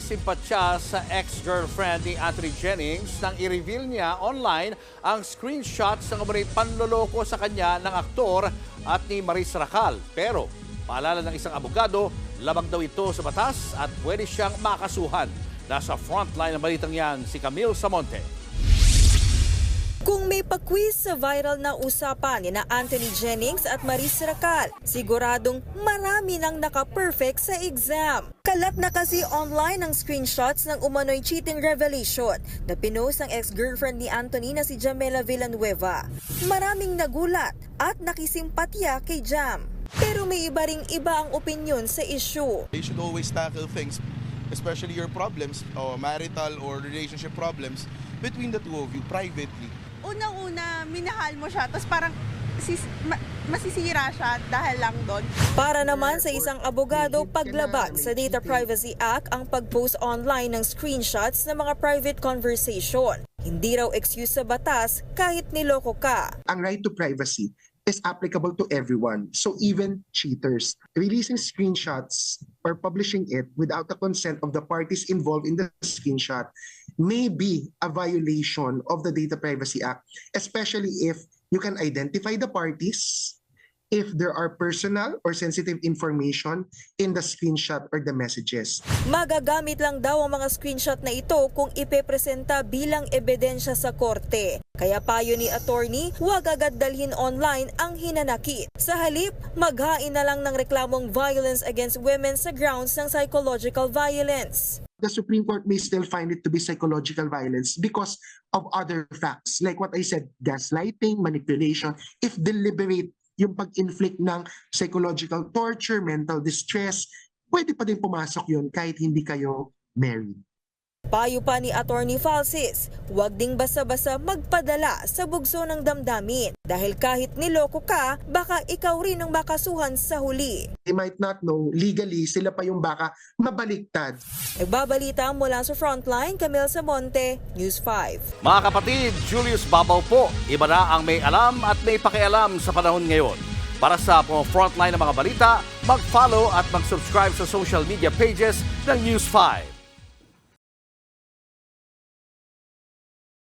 nakisimpatya sa ex-girlfriend ni Anthony Jennings nang i-reveal niya online ang screenshots ng umunoy panloloko sa kanya ng aktor at ni Maris Racal. Pero paalala ng isang abogado, labag daw ito sa batas at pwede siyang makasuhan. Nasa frontline ng balitang yan si Camille Samonte. Kung may pa-quiz sa viral na usapan ni na Anthony Jennings at Maris Racal, siguradong marami nang naka-perfect sa exam. Kalat na kasi online ang screenshots ng umano'y cheating revelation na pinost ng ex-girlfriend ni Anthony na si Jamela Villanueva. Maraming nagulat at nakisimpatya kay Jam. Pero may iba ring iba ang opinyon sa issue. You should always tackle things, especially your problems, or marital or relationship problems, between the two of you privately. Unang-una, minahal mo siya, tapos parang sis, ma- masisira siya dahil lang doon. Para naman sa isang abogado, paglabag sa Data Privacy Act ang pag-post online ng screenshots ng mga private conversation. Hindi raw excuse sa batas kahit niloko ka. ang right to privacy is applicable to everyone. So even cheaters. Releasing screenshots or publishing it without the consent of the parties involved in the screenshot may be a violation of the Data Privacy Act, especially if you can identify the parties, if there are personal or sensitive information in the screenshot or the messages. Magagamit lang daw ang mga screenshot na ito kung ipepresenta bilang ebidensya sa korte. Kaya payo ni attorney, huwag agad dalhin online ang hinanakit. Sa halip, maghain na lang ng reklamong violence against women sa grounds ng psychological violence. The Supreme Court may still find it to be psychological violence because of other facts. Like what I said, gaslighting, manipulation, if deliberate yung pag-inflict ng psychological torture, mental distress, pwede pa din pumasok yun kahit hindi kayo married. Payo pa ni Attorney Falsis, huwag ding basta-basta magpadala sa bugso ng damdamin dahil kahit niloko ka, baka ikaw rin ang makasuhan sa huli. They might not know, legally, sila pa yung baka mabaliktad. Nagbabalita mula sa Frontline, Camille Samonte, News 5. Mga kapatid, Julius Babaw po. Iba na ang may alam at may pakialam sa panahon ngayon. Para sa mga frontline ng mga balita, mag-follow at mag-subscribe sa social media pages ng News 5.